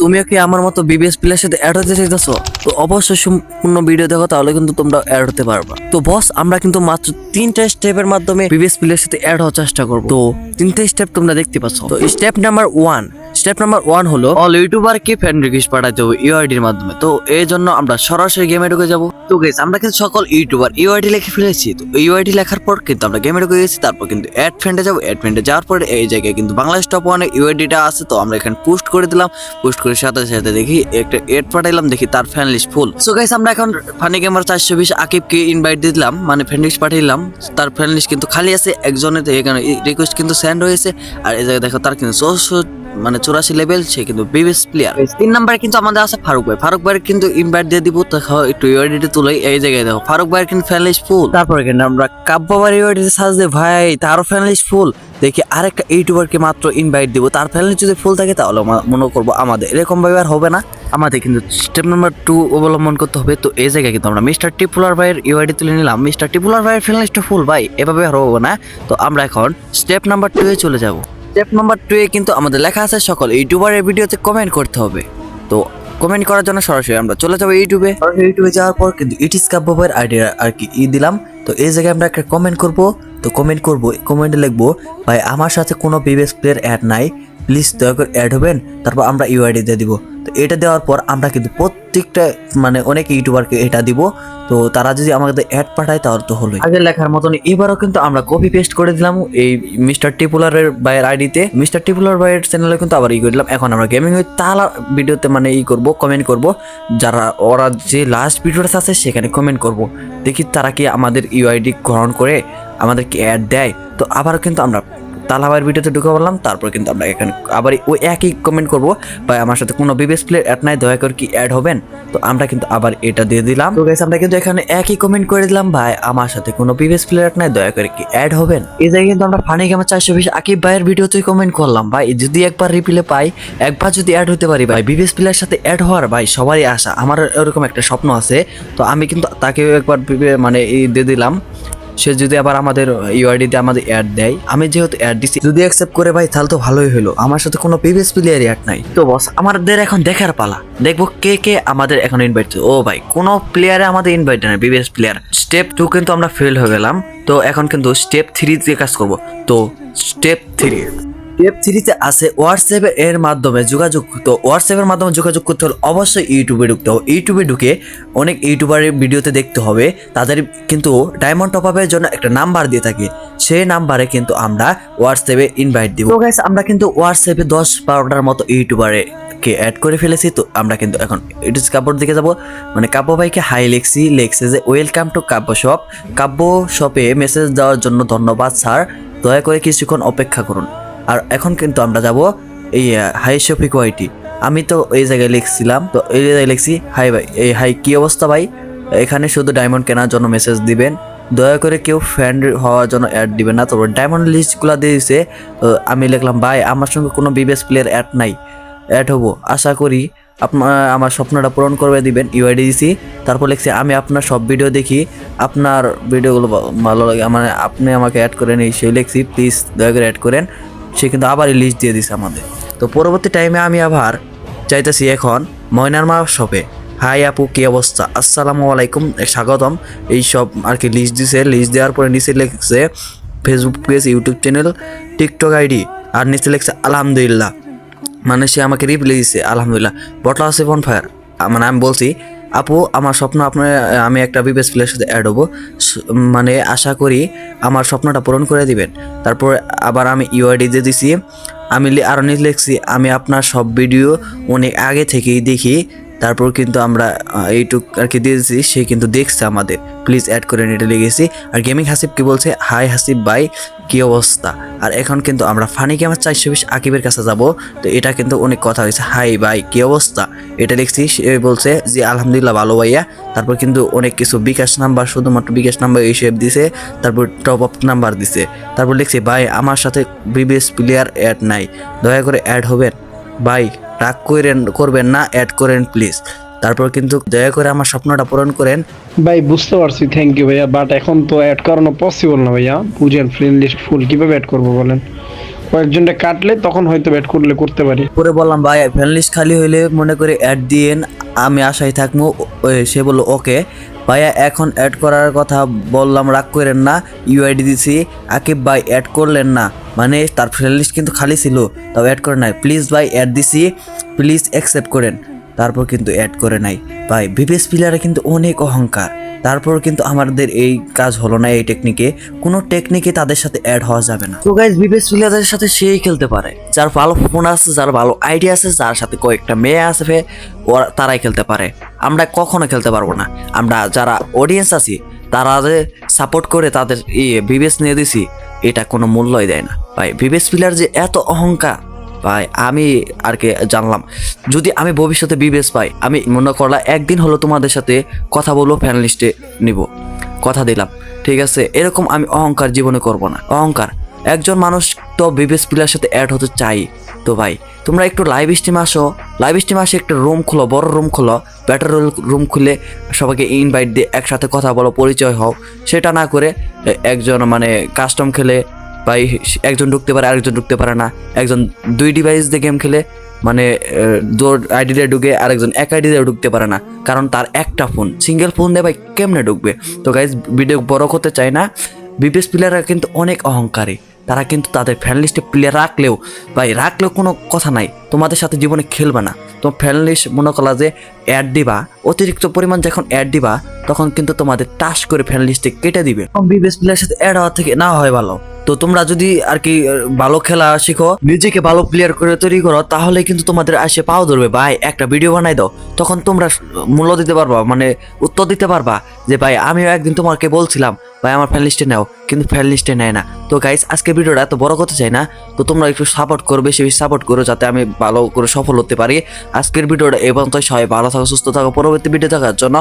তুমিও কি আমার মতো বিবিএস প্লেয়ার সাথে অ্যাড হতে চাইতেছো? তো অবশ্যই সম্পূর্ণ ভিডিও দেখো, তাহলে কিন্তু তোমরা অ্যাড হতে পারবা। তো বস আমরা কিন্তু মাত্র তিনটা স্টেপের মাধ্যমে বিবিএস প্লেয়ার সাথে অ্যাড হওয়ার চেষ্টা করব। তো তিনটা স্টেপ তোমরা দেখতে পাচ্ছ। তো step number one step number one হলো অল ইউটিউবারকে ফ্যান রিকোয়েস্ট পাঠাতে হবে ইউআইডির মাধ্যমে। তো এই জন্য আমরা সরাসরি গেমে ঢুকে যাব। তো গেস আমরা কিন্তু সকল ইউটিউবার ইউআইডি লিখে ফেলেছি। তো ইউআইডি লেখার পর কিন্তু আমরা গেমে ঢুকে গেছি, তারপর কিন্তু অ্যাড ফ্রেন্ডে যাব। অ্যাড ফ্রেন্ডে যাওয়ার পরে এই জায়গায় কিন্তু বাংলাদেশ টপ ওয়ানে ইউআইডিটা আছে। তো আমরা এখানে পোস্ট করে দিলাম। পোস্ট করে সাথে সাথে দেখি একটা এড পাঠাইলাম, দেখি তার fan list full so guys আমরা এখন ফানি গেমার চারশো বিশ আকিবকে ইনভাইট দিলাম। মানে ফ্যান লিস্ট পাঠাইলাম। তার ফ্যান লিস্ট কিন্তু খালি আছে। একজনের এখানে রিকোয়েস্ট কিন্তু সেন্ড হয়েছে। আর এই জায়গায় দেখো তার কিন্তু মানে চুরাশি লেভেল সে কিন্তু বিবিএস প্লেয়ার তিন নাম্বারে কিন্তু আমাদের আছে ফারুক ভাই। ফারুক ভাইয়ের কিন্তু ইনভাইট দিয়ে দিব দেখো একটু ইউআইডি তুলে এই জায়গায় দেখো। ফারুক ভাইয়ের কিন্তু ফ্যান লিস্ট ফুল তারপরে কিন্তু আমরা কাব্য ভাইয়ের ইউআইডি সার্চ দিই ভাই তারও ফ্যান লিস্ট ফুল দেখি আরেকটা ইউটিউবারকে মাত্র ইনভাইট দিব তার ফ্যান লিস্ট যদি ফুল থাকে তাহলে আমরা মনে করব আমাদের। এরকম ভাবে আর হবে না। আমাদের কিন্তু স্টেপ নাম্বার টু অবলম্বন করতে হবে তো এই জায়গায় কিন্তু আমরা মিস্টার টিপুলার ভাইয়ের ইউআইডি তুলে নিলাম। মিস্টার টিপুলার ভাইয়ের ফ্যান লিস্ট ফুল ভাই এভাবে আর হবে না। তো আমরা এখন স্টেপ নাম্বার টু এ চলে যাব। স্টেপ নাম্বার টু এ কিন্তু আমাদের লেখা আছে, সকল ইউটিউবারের ভিডিওতে কমেন্ট করতে হবে। তো কমেন্ট করার জন্য সরাসরি আমরা চলে যাব ইউটিউবে। ইউটিউবে যাওয়ার পর কিন্তু ইটিস ইস কাব্যের আইডিয়া আর কি ই দিলাম। তো এই জায়গায় আমরা একটা কমেন্ট করব। তো কমেন্ট করব কমেন্টে লিখব, ভাই, আমার সাথে কোনো বিবেস প্লেয়ার অ্যাড নাই। প্লিজ দয়া করে অ্যাড হবেন, তারপর আমরা ইউআইডি দিয়ে দিব। তো এটা দেওয়ার পর আমরা কিন্তু প্রত্যেকটা মানে অনেক ইউটিউবারকে এটা দিব। তো তারা যদি আমাদের অ্যাড পাঠায় তাহলে তো হলোই। আগে লেখার মতন এবারও কিন্তু আমরা কপি পেস্ট করে দিলাম, এই মিস্টার টিপুলারের বাইয়ের আইডিতে মিস্টার টিপুলার বাইয়ের চ্যানেলে কিন্তু আবার ই করে দিলাম। এখন আমরা গেমিং উইথ তালা ভিডিওতে মানে ই করব কমেন্ট করব। যারা, ওরা যে লাস্ট ভিডিওটা আছে সেখানে কমেন্ট করব। দেখি তারা কি আমাদের ইউআইডি গ্রহণ করে আমাদেরকে অ্যাড দেয়। তো আবারও কিন্তু আমরা তালাবাইয়ের ভিডিওতে ঢুকে পড়লাম, তারপর কিন্তু আমরা এখানে আবার ওই একই কমেন্ট করব। ভাই, আমার সাথে কোনো বিবেস প্লেয়ার অ্যাড নাই, দয়া করে কি অ্যাড হবেন? তো আমরা কিন্তু আবার এটা দিয়ে দিলাম। তো গাইস আমরা কিন্তু এখানে একই কমেন্ট করে দিলাম, ভাই, আমার সাথে কোনো বিবেস প্লেয়ার অ্যাড নাই, দয়া করে কি অ্যাড হবেন? এই জায়গায় কিন্তু আমরা ফানি গেমার চারশো বিশ আকিব ভাইয়ের ভিডিওতেই কমেন্ট করলাম, ভাই, যদি একবার রিপ্লে পাই, একবার যদি অ্যাড হতে পারি, ভাই, বিবেস প্লেয়ার সাথে অ্যাড হওয়ার, ভাই, সবারই আশা আমার এরকম একটা স্বপ্ন আছে। তো আমি কিন্তু তাকেও একবার মানে দিয়ে দিলাম। সে যদি আবার আমাদের ইউআইডিতে আমাদের অ্যাড দেয়, আমি যেহেতু অ্যাড দিছি, যদি অ্যাকসেপ্ট করে ভাই, তাহলে তো ভালোই হলো আমার সাথে কোনো প্রিভিয়াস প্লেয়ার অ্যাড নাই। তো বস আমাদের এখন দেখার পালা। দেখব কে কে আমাদের এখন ইনভাইট ও ভাই, কোনো প্লেয়ারে আমাদের ইনভাইট নাই প্রিভিয়াস প্লেয়ার স্টেপ টু কিন্তু আমরা ফেল হয়ে গেলাম। তো এখন কিন্তু স্টেপ থ্রি দিয়ে কাজ করব। তো স্টেপ থ্রি স্টেপ থ্রিতে আছে হোয়াটসঅ্যাপে এর মাধ্যমে যোগাযোগ তো হোয়াটসঅ্যাপের মাধ্যমে যোগাযোগ করতে হলে অবশ্যই ইউটিউবে ঢুকতে হবে। ইউটিউবে ঢুকে অনেক ইউটিউবারের ভিডিওতে দেখতে হবে। তাদের কিন্তু ডায়মন্ড টপ আপের জন্য একটা নাম্বার দিয়ে থাকে। সেই নাম্বারে কিন্তু আমরা হোয়াটসঅ্যাপে ইনভাইট দিব। গাইস আমরা কিন্তু হোয়াটসঅ্যাপে দশ বারোটার মতো ইউটিউবারে কে অ্যাড করে ফেলেছি। তো আমরা কিন্তু এখন ইটিস কাপড় দিকে যাব। মানে কাব্য ভাইকে হাই লেখছি। লেখছে যে welcome to Kabbo shop Kabbo শপে মেসেজ দেওয়ার জন্য ধন্যবাদ স্যার দয়া করে কিছুক্ষণ অপেক্ষা করুন। আর এখন কিন্তু আমরা যাব এই হাই শফিক ওয়াইটি আমি তো এই জায়গায় লিখছিলাম, তো এই জায়গায় লিখছি হাই ভাই, এই হাই কী অবস্থা ভাই? এখানে শুধু ডায়মন্ড কেনার জন্য মেসেজ দিবেন। দয়া করে কেউ ফ্রেন্ড হওয়ার জন্য অ্যাড দিবেন না। তো ডায়মন্ড লিস্টগুলো দিয়ে দিছে, তো আমি লিখলাম, ভাই, আমার সঙ্গে কোনো বিবেস প্লেয়ার অ্যাড নাই। অ্যাড হব। আশা করি আপনার আমার স্বপ্নটা পূরণ করে দিবেন ইউআইডি দিছি তারপর লিখছি, আমি আপনার সব ভিডিও দেখি। আপনার ভিডিওগুলো ভালো লাগে মানে আপনি আমাকে অ্যাড করেন। এই সেই লিখছি প্লিজ দয়া করে অ্যাড করেন। সে কিন্তু আবার লিস্ট দিয়ে দিছে আমাদের। তো পরবর্তী টাইমে আমি আবার চাইতেছি এখন ময়নার মা শপে হাই আপু, কি অবস্থা? আসসালামু আলাইকুম স্বাগতম। এই সব আর কি লিস্ট দিছে। লিস্ট দেওয়ার পরে নিচে লিখছে Facebook page YouTube channel TikTok ID আর নিচে লিখছে আলহামদুলিল্লাহ। মানে সে আমাকে রিপ্লাই দিচ্ছে আলহামদুলিল্লাহ। বটলা আছে বন ফায়ার মানে আমি বলছি আপু, আমার স্বপ্ন আপনার আমি একটা বিবেস প্লেয়ার সাথে অ্যাড হব। মানে আশা করি আমার স্বপ্নটা পূরণ করে দিবেন। তারপর আবার আমি ইউআইডি দিয়ে দিছি। আমি আরও লিখছি, আমি আপনার সব ভিডিও অনেক আগে থেকেই দেখি। তারপর কিন্তু আমরা এইটুক আর কি দিয়েছি, সে কিন্তু দেখছে আমাদের। প্লিজ অ্যাড করে এটা লিখেছি। আর গেমিং হাসিব কি বলছে? হাই হাসিব ভাই, কি অবস্থা? আর এখন কিন্তু আমরা ফানি গেমার চারশো বিশ আকিবের কাছে যাব। তো এটা কিন্তু অনেক কথা হয়েছে। হাই ভাই, কি অবস্থা? এটা লিখছি, সে বলছে যে, আলহামদুলিল্লাহ, ভালো ভাইয়া। তারপর কিন্তু অনেক কিছু বিকাশ নাম্বার, শুধুমাত্র বিকাশ নাম্বার হিসেব দিছে। তারপর টপ আপ নাম্বার দিছে। তারপর লিখছি, ভাই, আমার সাথে বিবিএস প্লেয়ার অ্যাড নাই। দয়া করে অ্যাড হবেন? ভাই রাগ করেন করবেন না অ্যাড করেন প্লিজ তারপর কিন্তু দয়া করে আমার স্বপ্নটা পূরণ করেন। ভাই বুঝতে পারছি থ্যাংক ইউ ভাইয়া বাট এখন তো অ্যাড করানো পসিবল না ভাইয়া। বুঝেন ফ্রেন্ড লিস্ট ফুল কীভাবে অ্যাড করব বলেন? কয়েকজনটা কাটলে তখন হয়তো ব্যাট করলে করতে পারি। পরে বললাম ভাই ফ্যান লিস্ট খালি হইলে মনে করে অ্যাড দিয়েন আমি আশায় থাকব। সে বলল ওকে। ভাইয়া এখন অ্যাড করার কথা বললাম রাগ করেন না ইউআইডি দিছি। আকিব ভাই অ্যাড করলেন না। মানে তার ফ্রেন্ড লিস্ট কিন্তু খালি ছিল, তাও অ্যাড করে নাই। প্লিজ ভাই অ্যাড দিছি। প্লিজ অ্যাকসেপ্ট করেন। তারপর কিন্তু অ্যাড করে নাই। ভাই বিপিএস প্লেয়ারে কিন্তু অনেক অহংকার। তারপর কিন্তু আমাদের এই কাজ হলো না এই টেকনিকে কোনো টেকনিকে তাদের সাথে অ্যাড হওয়া যাবে না। তো গাইজ বিবেশ প্লেয়ারদের সাথে সেই খেলতে পারে। যার ভালো ফোন আছে, যার ভালো আইডিয়া আছে, যার সাথে কয়েকটা মেয়ে আছে, ওরা তারাই খেলতে পারে। আমরা কখনো খেলতে পারব না। আমরা যারা অডিয়েন্স আছি তারা যে সাপোর্ট করে তাদের ইয়ে বিবেশ নিয়ে দিছি, এটা কোনো মূল্যই দেয় না। ভাই বিবেশ প্লেয়ার যে এত অহংকার, ভাই, আমি আর কি জানলাম। যদি আমি ভবিষ্যতে বিবেশ পাই, আমি মনে করলাম একদিন হলো তোমাদের সাথে কথা বলব ফ্যান লিস্টে নিব। কথা দিলাম, ঠিক আছে? এরকম আমি অহংকার জীবনে করব না। অহংকার। একজন মানুষ তো বিবেশ প্লেয়ার সাথে অ্যাড হতে চাই। তো ভাই, তোমরা একটু লাইভ স্ট্রিমে আসো লাইভ স্ট্রিমে আসে একটা রুম খুলো, বড় রুম খুলো ব্যাটার রুম খুলে সবাইকে ইনভাইট দিয়ে একসাথে কথা বলো, পরিচয় হও। সেটা না করে একজন মানে কাস্টম খেলে বা একজন ঢুকতে পারে, আরেকজন ঢুকতে পারে না। একজন দুই ডিভাইস দিয়ে গেম খেলে মানে দোর আইডি দিয়ে ঢুকে আরেকজন এক আইডি দিয়ে ঢুকতে পারে না। কারণ তার একটা ফোন সিঙ্গেল ফোন দিয়ে ভাই কেমনে ঢুকবে? তো গাইজ ভিডিও বড় করতে চাই না। বিপিএস প্লেয়াররা কিন্তু অনেক অহংকারী। তারা কিন্তু তাদের ফ্যান লিস্টে প্লেয়ার রাখলেও বা রাখলেও কোনো কথা নাই। তোমাদের সাথে জীবনে খেলবে না। তোমার ফ্যান লিস্ট মনে করলা যে অ্যাড দিবা, অতিরিক্ত পরিমাণ যখন অ্যাড দিবা, তখন কিন্তু তোমাদের টাস করে ফ্যান লিস্টে কেটে দিবে। বিবেস প্লেয়ারের সাথে অ্যাড হওয়া থেকে না হয় ভালো। তো তোমরা যদি আর কি ভালো খেলা শিখো, নিজেকে ভালো প্লেয়ার করে তৈরি করো, তাহলে কিন্তু তোমাদের আসে পাও ধরবে। ভাই, একটা ভিডিও বানাই দাও। তখন তোমরা মূল্য দিতে পারবা মানে উত্তর দিতে পারবা যে, ভাই, আমিও একদিন তোমাকে বলছিলাম, ভাই, আমার ফ্যান লিস্টে নাও। কিন্তু ফ্যান লিস্টে নেয় না। তো গাইস আজকে ভিডিওটা এত বড় করতে চাই না। তো তোমরা একটু সাপোর্ট করো, বেশি বেশি সাপোর্ট করো, যাতে আমি ভালো করে সফল হতে পারি। আজকের ভিডিওটা এবং তো সবাই ভালো থাকো, সুস্থ থাকো। পরবর্তী ভিডিও দেখার জন্য